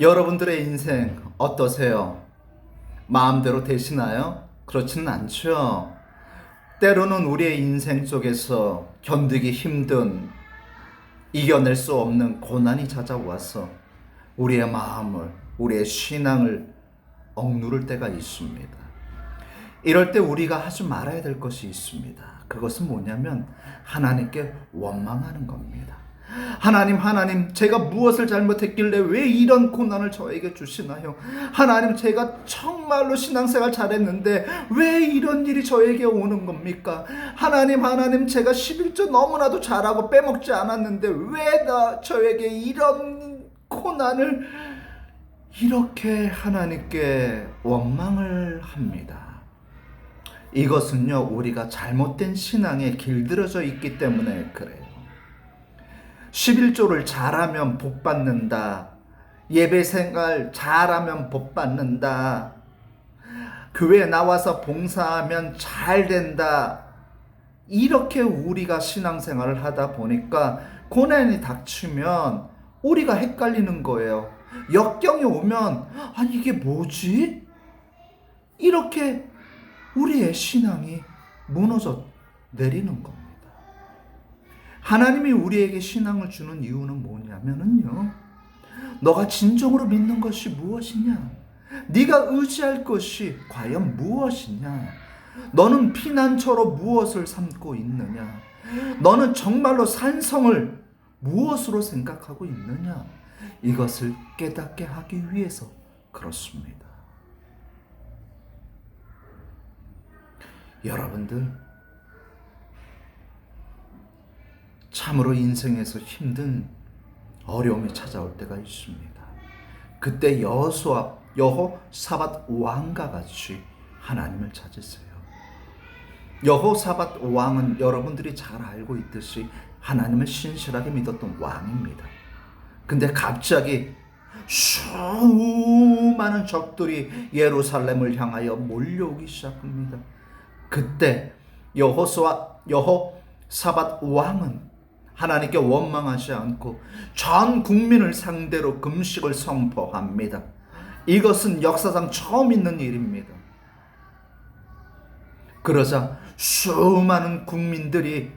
여러분들의 인생 어떠세요? 마음대로 되시나요? 그렇지는 않죠. 때로는 우리의 인생 속에서 견디기 힘든 이겨낼 수 없는 고난이 찾아와서 우리의 마음을, 우리의 신앙을 억누를 때가 있습니다. 이럴 때 우리가 하지 말아야 될 것이 있습니다. 그것은 뭐냐면 하나님께 원망하는 겁니다. 하나님, 하나님, 제가 무엇을 잘못했길래 왜 이런 고난을 저에게 주시나요? 하나님, 제가 정말로 신앙생활 잘했는데 왜 이런 일이 저에게 오는 겁니까? 하나님, 하나님, 제가 11조 너무나도 잘하고 빼먹지 않았는데 왜 나 저에게 이런 고난을 이렇게 하나님께 원망을 합니다. 이것은요, 우리가 잘못된 신앙에 길들여져 있기 때문에 그래요. 11조를 잘하면 복 받는다. 예배 생활 잘하면 복 받는다. 교회에 나와서 봉사하면 잘 된다. 이렇게 우리가 신앙생활을 하다 보니까 고난이 닥치면 우리가 헷갈리는 거예요. 역경이 오면 아니 이게 뭐지? 이렇게 우리의 신앙이 무너져 내리는 겁니다. 하나님이 우리에게 신앙을 주는 이유는 뭐냐면은요. 너가 진정으로 믿는 것이 무엇이냐? 네가 의지할 것이 과연 무엇이냐? 너는 피난처로 무엇을 삼고 있느냐? 너는 정말로 산성을 무엇으로 생각하고 있느냐? 이것을 깨닫게 하기 위해서 그렇습니다. 여러분들 참으로 인생에서 힘든 어려움이 찾아올 때가 있습니다. 그때 여호수아 여호사밧 왕과 같이 하나님을 찾으세요. 여호사밧 왕은 여러분들이 잘 알고 있듯이 하나님을 신실하게 믿었던 왕입니다. 근데 갑자기 수많은 적들이 예루살렘을 향하여 몰려오기 시작합니다. 그때 여호수아 여호사밧 왕은 하나님께 원망하지 않고 전 국민을 상대로 금식을 선포합니다. 이것은 역사상 처음 있는 일입니다. 그러자 수많은 국민들이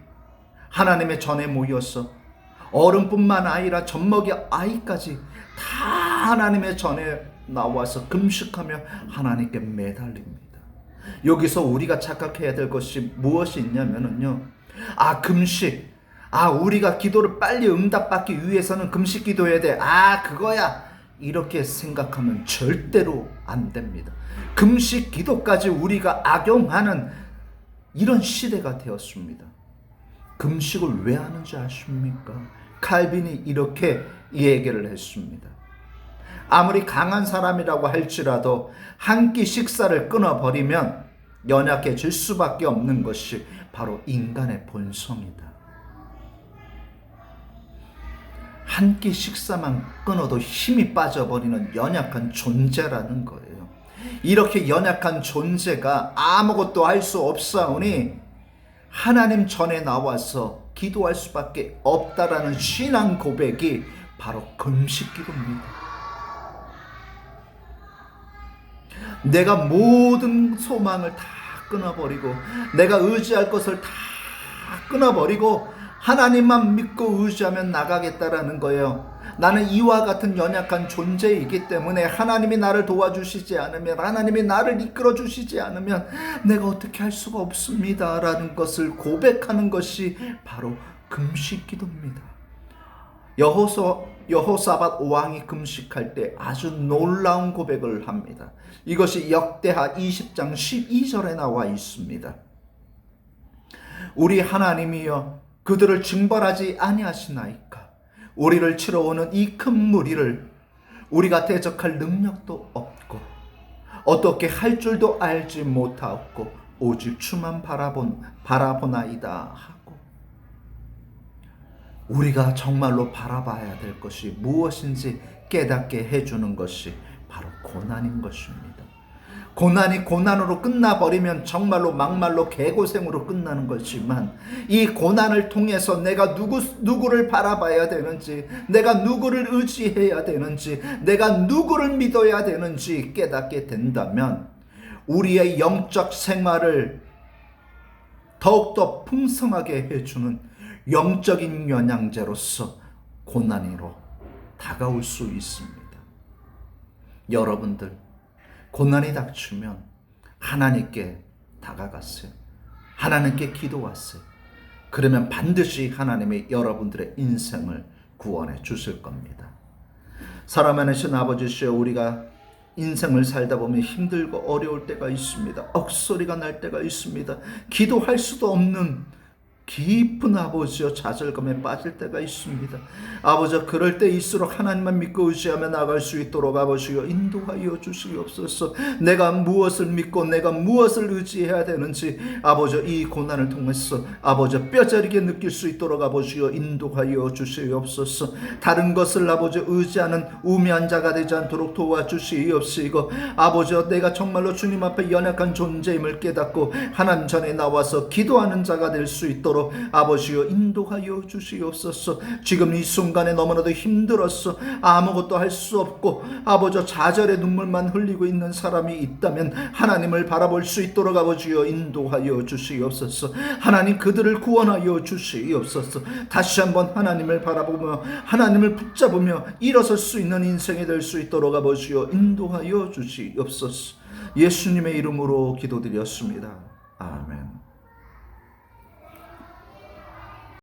하나님의 전에 모여서 어른뿐만 아니라 젖먹이 아이까지 다 하나님의 전에 나와서 금식하며 하나님께 매달립니다. 여기서 우리가 착각해야 될 것이 무엇이 있냐면은요. 아, 금식. 아, 우리가 기도를 빨리 응답받기 위해서는 금식 기도해야 돼. 아, 그거야. 이렇게 생각하면 절대로 안 됩니다. 금식 기도까지 우리가 악용하는 이런 시대가 되었습니다. 금식을 왜 하는지 아십니까? 칼빈이 이렇게 얘기를 했습니다. 아무리 강한 사람이라고 할지라도 한 끼 식사를 끊어버리면 연약해질 수밖에 없는 것이 바로 인간의 본성이다. 한 끼 식사만 끊어도 힘이 빠져버리는 연약한 존재라는 거예요. 이렇게 연약한 존재가 아무것도 할 수 없사오니 하나님 전에 나와서 기도할 수밖에 없다라는 신앙 고백이 바로 금식 기도입니다. 내가 모든 소망을 다 끊어버리고 내가 의지할 것을 다 끊어버리고 하나님만 믿고 의지하면 나가겠다라는 거예요. 나는 이와 같은 연약한 존재이기 때문에 하나님이 나를 도와주시지 않으면 하나님이 나를 이끌어 주시지 않으면 내가 어떻게 할 수가 없습니다라는 것을 고백하는 것이 바로 금식 기도입니다. 여호서 여호사밧 왕이 금식할 때 아주 놀라운 고백을 합니다. 이것이 역대하 20장 12절에 나와 있습니다. 우리 하나님이여 그들을 징벌하지 아니하시나이까 우리를 치러 오는 이 큰 무리를 우리가 대적할 능력도 없고 어떻게 할 줄도 알지 못하고 오직 주만 바라본 바라보나이다 하고 우리가 정말로 바라봐야 될 것이 무엇인지 깨닫게 해주는 것이 바로 고난인 것입니다. 고난이 고난으로 끝나버리면 정말로 막말로 개고생으로 끝나는 거지만 이 고난을 통해서 내가 누구, 누구를 바라봐야 되는지, 내가 누구를 의지해야 되는지, 내가 누구를 믿어야 되는지 깨닫게 된다면 우리의 영적 생활을 더욱더 풍성하게 해주는 영적인 영양제로서 고난으로 다가올 수 있습니다. 여러분들, 고난이 닥치면 하나님께 다가갔어요. 하나님께 기도하세요. 그러면 반드시 하나님이 여러분들의 인생을 구원해 주실 겁니다. 안에신 아버지시여 우리가 인생을 살다 보면 힘들고 어려울 때가 있습니다. 억소리가 날 때가 있습니다. 기도할 수도 없는 깊은 아버지여 좌절감에 빠질 때가 있습니다. 아버지 그럴 때일수록 하나님만 믿고 의지하며 나갈 수 있도록 아버지여 인도하여 주시옵소서. 내가 무엇을 믿고 내가 무엇을 의지해야 되는지 아버지 이 고난을 통해서 아버지 뼈저리게 느낄 수 있도록 아버지여 인도하여 주시옵소서. 다른 것을 아버지 의지하는 우매한 자가 되지 않도록 도와주시옵시고 아버지 내가 정말로 주님 앞에 연약한 존재임을 깨닫고 하나님 전에 나와서 기도하는 자가 될 수 있도록 아버지여 인도하여 주시옵소서. 지금 이 순간에 너무나도 힘들었어. 아무것도 할 수 없고 아버지 좌절의 눈물만 흘리고 있는 사람이 있다면 하나님을 바라볼 수 있도록 아버지여 인도하여 주시옵소서. 하나님 그들을 구원하여 주시옵소서. 다시 한번 하나님을 바라보며 하나님을 붙잡으며 일어설 수 있는 인생이 될 수 있도록 아버지여 인도하여 주시옵소서. 예수님의 이름으로 기도드렸습니다. 아멘.